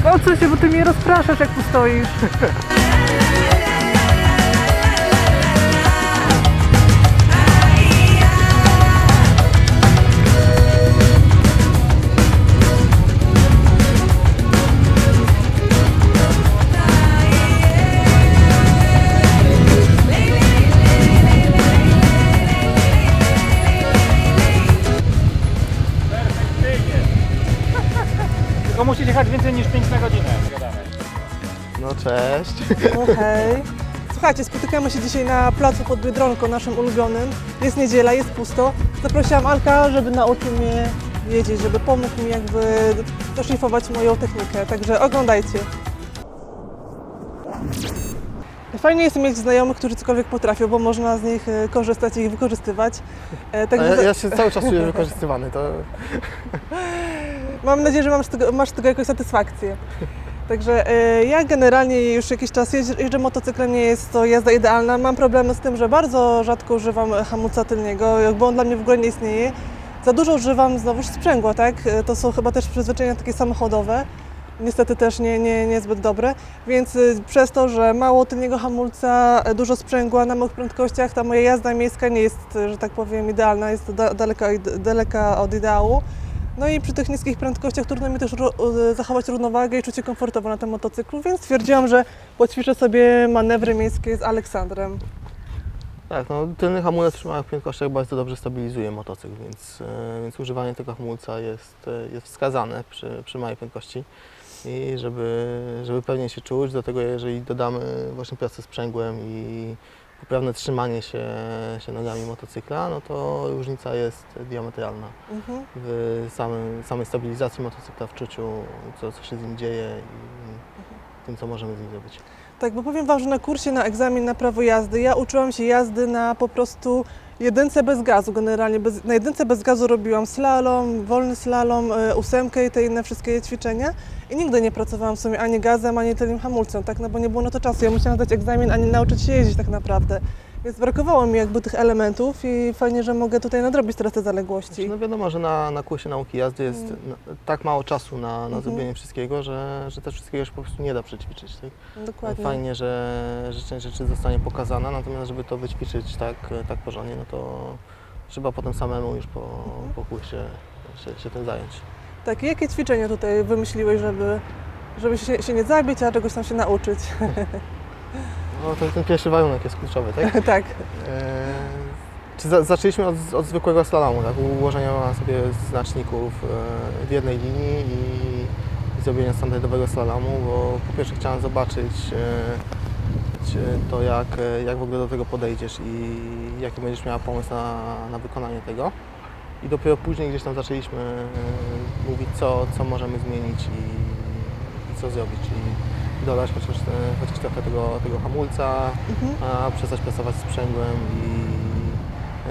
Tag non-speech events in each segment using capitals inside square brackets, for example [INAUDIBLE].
odsuń się, bo ty mnie rozpraszasz, jak tu stoisz. [LAUGHS] cześć. No hej. Słuchajcie, spotykamy się dzisiaj na placu pod Biedronką, naszym ulubionym. Jest niedziela, jest pusto. Zaprosiłam Alka, żeby nauczył mnie jeździć, żeby pomógł mi jakby doszlifować moją technikę. Także oglądajcie. Fajnie jest mieć znajomych, którzy cokolwiek potrafią, bo można z nich e, korzystać i ich wykorzystywać. E, Także ja, ja się cały czas czuję wykorzystywany. To Mam nadzieję, że masz z tego, masz z tego jakąś satysfakcję. Także e, ja generalnie już jakiś czas jeżdżę, jeżdżę motocyklem, nie jest to jazda idealna. Mam problemy z tym, że bardzo rzadko używam e, hamulca tylnego, jakby on dla mnie w ogóle nie istnieje. Za dużo używam znowuż sprzęgła, tak? E, To są chyba też przyzwyczajenia takie samochodowe. Niestety też nie, nie, niezbyt dobre, więc przez to, że mało tylniego hamulca, dużo sprzęgła na małych prędkościach, ta moja jazda miejska nie jest, że tak powiem, idealna, jest da, daleka, daleka od ideału. No i przy tych niskich prędkościach trudno mi też y, zachować równowagę i czuć się komfortowo na tym motocyklu, więc stwierdziłam, że poćwiczę sobie manewry miejskie z Aleksandrem. tak, no, tylny hamulec przy małych prędkościach bardzo dobrze stabilizuje motocykl, więc, e, więc używanie tego hamulca jest, e, jest wskazane przy, przy małej prędkości. I żeby, żeby pewnie się czuć, do tego jeżeli dodamy właśnie pracę sprzęgłem i poprawne trzymanie się, się nogami motocykla, no to różnica jest diametralna Mhm. w samym, samej stabilizacji motocykla, w czuciu, co, co się z nim dzieje i tym, co możemy z nim zrobić. Tak, bo powiem Wam, że na kursie na egzamin na prawo jazdy ja uczyłam się jazdy na po prostu jedynce bez gazu generalnie. Bez, na jedynce bez gazu robiłam slalom, wolny slalom, y, ósemkę i te inne wszystkie ćwiczenia i nigdy nie pracowałam w sumie ani gazem, ani tylnym hamulcem, tak, no bo nie było na to czasu. Ja musiałam zdać egzamin, ani nauczyć się jeździć tak naprawdę. Więc brakowało mi jakby tych elementów i fajnie, że mogę tutaj nadrobić teraz te zaległości. Znaczy, no wiadomo, że na, na kursie nauki jazdy jest Mm. na, tak mało czasu na, na Mhm. zrobienie wszystkiego, że, że też wszystkiego się po prostu nie da przećwiczyć. Tak? Dokładnie. Fajnie, że, że część rzeczy zostanie pokazana, natomiast żeby to wyćwiczyć tak, tak porządnie, no to trzeba potem samemu już po, Mhm. po kursie się, się tym zająć. Tak, i jakie ćwiczenia tutaj wymyśliłeś, żeby, żeby się, się nie zabić, a czegoś tam się nauczyć? [LAUGHS] No to ten pierwszy warunek jest kluczowy, tak? [LAUGHS] tak. Eee, czy za, zaczęliśmy od, od zwykłego slalomu, tak? Ułożenia sobie znaczników e, w jednej linii i, i zrobienia standardowego slalomu, bo po pierwsze chciałem zobaczyć e, to, jak, e, jak w ogóle do tego podejdziesz i jaki będziesz miała pomysł na, na wykonanie tego. I dopiero później gdzieś tam zaczęliśmy e, mówić, co, co możemy zmienić i, i co zrobić. Czyli dodać chociaż, chociaż trochę tego, tego hamulca, Mhm. a przestać pracować sprzęgłem i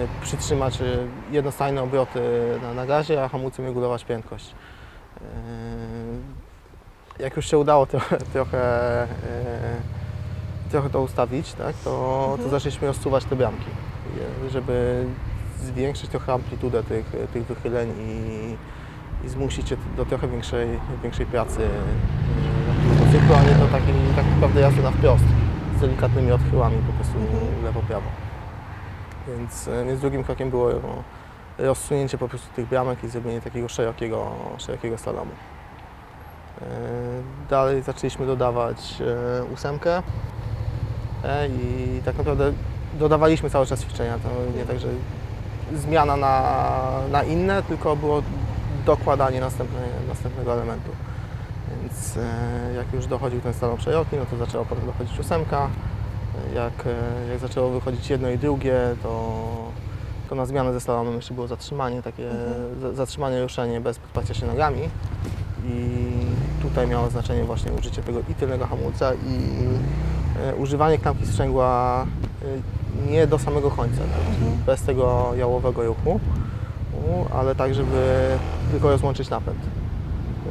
e, przytrzymać e, jednostajne obroty na, na gazie, a hamulcem regulować prędkość. E, Jak już się udało trochę, trochę, trochę to ustawić, tak, to, to Mhm. zaczęliśmy rozsuwać te bramki, żeby zwiększyć trochę amplitudę tych, tych wychyleń i, i zmusić je do trochę większej, większej pracy e, motocyklu, a nie do takiej tak naprawdę jazdy na wprost z delikatnymi odchyłami po prostu Mhm. lewo-prawo. Więc, e, więc drugim krokiem było no, rozsunięcie po prostu tych bramek i zrobienie takiego szerokiego, szerokiego slalomu. E, Dalej zaczęliśmy dodawać e, ósemkę e, i tak naprawdę dodawaliśmy cały czas ćwiczenia. To nie tak, że zmiana na, na inne, tylko było dokładanie następne, następnego elementu. Więc e, jak już dochodził ten slalom szeroki, no to zaczęła potem dochodzić ósemka. Jak, e, jak zaczęło wychodzić jedno i drugie, to, to na zmianę ze slalomem jeszcze było zatrzymanie, takie Mhm. za- zatrzymanie ruszenie bez podparcia się nogami. I tutaj miało znaczenie właśnie użycie tego i tylnego hamulca i e, używanie klamki sprzęgła nie do samego końca, tak? Mhm. bez tego jałowego ruchu, ale tak, żeby tylko rozłączyć napęd.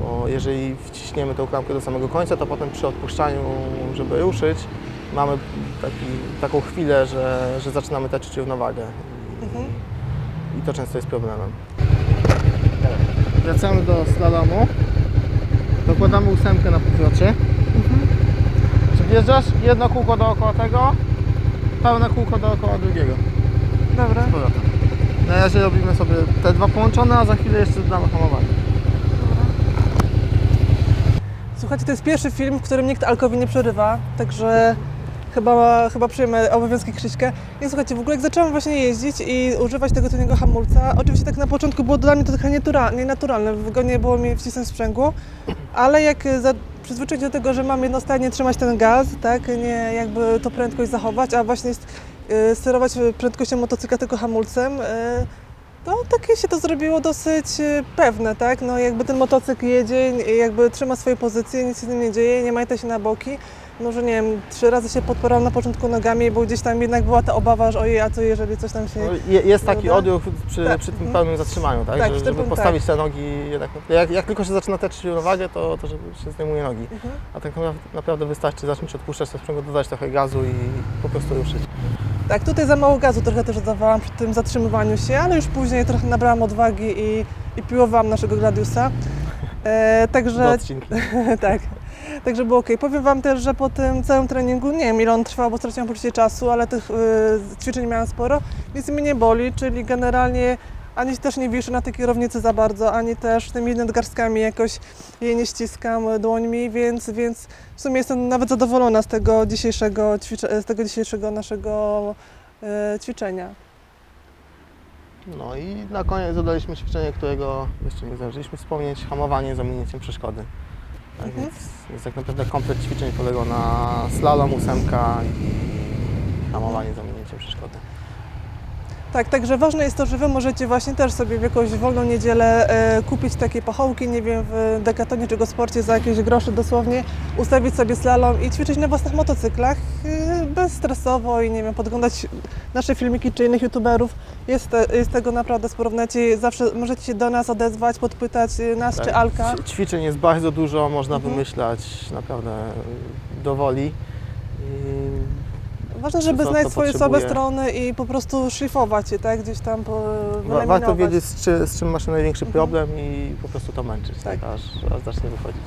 Bo jeżeli wciśniemy tą klamkę do samego końca, to potem przy odpuszczaniu, żeby ruszyć, mamy taki, taką chwilę, że, że zaczynamy tracić równowagę. I, Mhm. I to często jest problemem. Wracamy do slalomu. Dokładamy ósemkę na powrocie. Wjeżdżasz jedno kółko dookoła tego, pełne kółko dookoła drugiego. Dobra. Z powrotem. Na razie robimy sobie te dwa połączone, a za chwilę jeszcze dodamy hamowanie. Słuchajcie, to jest pierwszy film, w którym nikt Alkowi nie przerywa, także chyba, chyba przyjmę obowiązki Krzyśka. I słuchajcie, w ogóle jak zaczęłam właśnie jeździć i używać tego tylnego hamulca, oczywiście tak na początku było dla mnie to trochę nienaturalne, wygodnie było mi wcisnąć sprzęgło, ale jak za, przyzwyczaić do tego, że mam jednostajnie trzymać ten gaz, tak, nie jakby to prędkość zachować, a właśnie y, sterować prędkością motocykla tylko hamulcem, y, to takie się to zrobiło dosyć y, pewne, tak? No jakby ten motocykl jedzie, jakby trzyma swoje pozycje, nic się z nim nie dzieje, nie majta się na boki. Może nie wiem, trzy razy się podporałam na początku nogami, bo gdzieś tam jednak była ta obawa, że ojej, a co jeżeli coś tam się... No, je- jest taki Dobra. odruch przy, Tak. przy tym pełnym zatrzymaniu, tak? Tak, Że- żeby tym- postawić te nogi jednak. Jak, jak tylko się zaczyna tracić równowagę, to, to żeby się zdejmuje nogi. Mhm. A tak naprawdę- wystarczy zacząć odpuszczać to dodać trochę gazu i po prostu ruszyć. Tak, tutaj za mało gazu trochę też dodawałam przy tym zatrzymywaniu się, ale już później trochę nabrałam odwagi i, i piłowałam naszego Gladiusa. E, także [LAUGHS] tak. Także było ok. Powiem Wam też, że po tym całym treningu, nie wiem ile on trwał, bo straciłam poczucie czasu, ale tych y, ćwiczeń miałam sporo, nic mi nie boli, czyli generalnie ani też nie wiszę na tej kierownicy za bardzo, ani też tymi nadgarstkami jakoś jej nie ściskam dłońmi, więc, więc w sumie jestem nawet zadowolona z tego dzisiejszego, z tego dzisiejszego naszego y, ćwiczenia. No i na koniec dodaliśmy ćwiczenie, którego jeszcze nie zdążyliśmy wspomnieć, hamowanie z ominięciem przeszkody. Tak Mhm. więc, więc tak naprawdę komplet ćwiczeń polegał na slalom, ósemka i hamowanie z ominięciem przeszkody. Tak, także ważne jest to, że Wy możecie właśnie też sobie w jakąś wolną niedzielę e, kupić takie pachołki, nie wiem, w Decathlanie czy Gosporcie za jakieś grosze dosłownie, ustawić sobie slalom i ćwiczyć na własnych motocyklach e, bezstresowo i nie wiem, podglądać nasze filmiki czy innych youtuberów. Jest, jest tego naprawdę sporo w necie. Zawsze możecie się do nas odezwać, podpytać e, nas Tak, czy Alka. Ćwiczeń jest bardzo dużo, można Mhm. wymyślać naprawdę y, do woli. I Ważne, żeby znać swoje słabe strony i po prostu szlifować je, tak? Gdzieś tam po, wa- warto wiedzieć, z, czy, z czym masz największy Mhm. problem i po prostu to męczyć, tak. Tak. aż, aż zacznie wychodzić.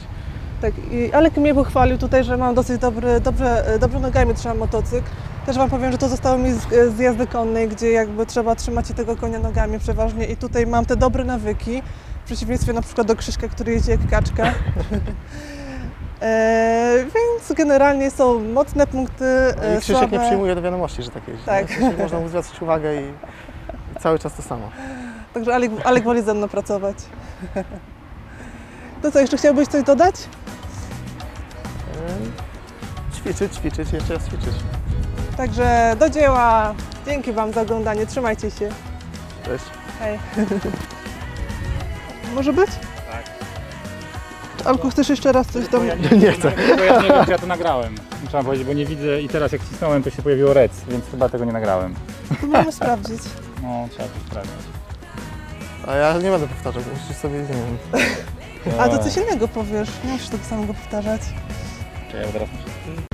Tak, i Alek mnie pochwalił tutaj, że mam dosyć dobry, dobrze, dobrze nogami trzymam motocykl. Też Wam powiem, że to zostało mi z, z jazdy konnej, gdzie jakby trzeba trzymać się tego konia nogami przeważnie i tutaj mam te dobre nawyki, w przeciwieństwie na przykład do Krzyśka, który jeździ jak kaczka. [LAUGHS] e, więc generalnie są mocne punkty, No e, I Krzysiek nie słabe. przyjmuje do wiadomości, że tak jeździ. Tak. nie? Można mu zwracać uwagę i, i cały czas to samo. Także Alek, Alek woli ze mną pracować. To co, jeszcze chciałbyś coś dodać? Yy, Ćwiczyć, ćwiczyć, jeszcze raz ćwiczyć. Także do dzieła. Dzięki Wam za oglądanie. Trzymajcie się. Cześć. Hej. Może być? Czy Alku, chcesz jeszcze raz coś do Bo ja nie, Nie chcę. Bo ja nie wiem, czy ja to nagrałem. Trzeba powiedzieć, bo nie widzę i teraz jak cisnąłem, to się pojawiło rec, więc chyba tego nie nagrałem. To możemy sprawdzić. No, trzeba to sprawdzić. A ja nie będę powtarzał, musisz sobie, nie wiem. A to coś innego powiesz. Nie musisz tego samego powtarzać. Czy ja teraz muszę...